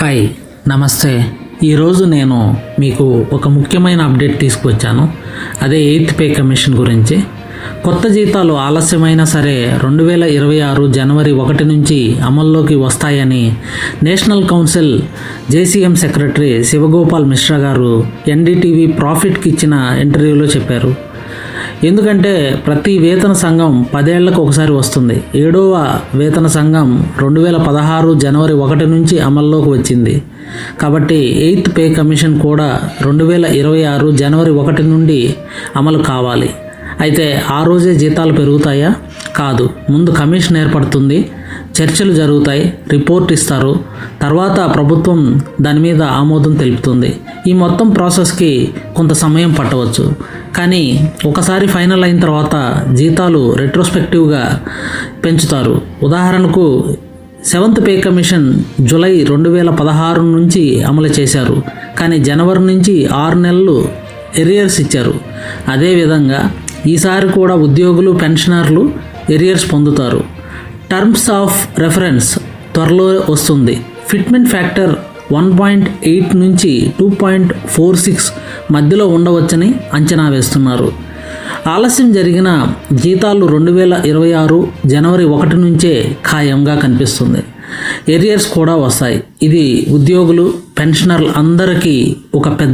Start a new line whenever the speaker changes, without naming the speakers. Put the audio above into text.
Hi నమస్తే. ఈరోజు నేను మీకు ఒక ముఖ్యమైన అప్డేట్ తీసుకొచ్చాను అదే ఎయిత్ పే కమిషన్ గురించి. కొత్త జీతాలు ఆలస్యమైనా సరే రెండు వేల ఇరవై ఆరు జనవరి ఒకటి నుంచి అమల్లోకి వస్తాయని national council JCM secretary Shivgopal Mishra garu NDTV ప్రాఫిట్కి ఇచ్చిన ఇంటర్వ్యూలో చెప్పారు. ఎందుకంటే ప్రతి వేతన సంఘం పదేళ్ళకు ఒకసారి వస్తుంది. ఏడవ వేతన సంఘం రెండు వేల పదహారు జనవరి ఒకటి నుంచి అమల్లోకి వచ్చింది. కాబట్టి ఎయిత్ పే కమిషన్ కూడా రెండు వేల ఇరవై ఆరు జనవరి ఒకటి నుండి అమలు కావాలి. అయితే ఆ రోజే జీతాలు పెరుగుతాయా? కాదు. ముందు కమిషన్ ఏర్పడుతుంది. చర్చలు జరుగుతాయి రిపోర్ట్ ఇస్తారు. తర్వాత ప్రభుత్వం దాని మీద ఆమోదం తెలుపుతుంది. ఈ మొత్తం ప్రాసెస్కి కొంత సమయం పట్టవచ్చు. కానీ ఒకసారి ఫైనల్ అయిన తర్వాత జీతాలు రెట్రోస్పెక్టివ్గా పెంచుతారు. ఉదాహరణకు సెవెంత్ పే కమిషన్ జూలై రెండు వేల పదహారు నుంచి అమలు చేశారు. కానీ జనవరి నుంచి ఆరు నెలలు ఎరియర్స్ ఇచ్చారు. అదేవిధంగా ఈసారి కూడా ఉద్యోగులు పెన్షనర్లు ఎరియర్స్ పొందుతారు. టర్మ్స్ ఆఫ్ రెఫరెన్స్ త్వరలో వస్తుంది. Fitment factor one point eight నుంచి టూ పాయింట్ ఫోర్ సిక్స్ మధ్యలో ఉండవచ్చని అంచనా వేస్తున్నారు. ఆలస్యం జరిగిన జీతాలు రెండు వేల ఇరవై ఆరు జనవరి ఒకటి నుంచే ఖాయంగా కనిపిస్తుంది. ఎరియర్స్ కూడా వస్తాయి. ఇది ఉద్యోగులు పెన్షనర్లు అందరికీ ఒక పెద్ద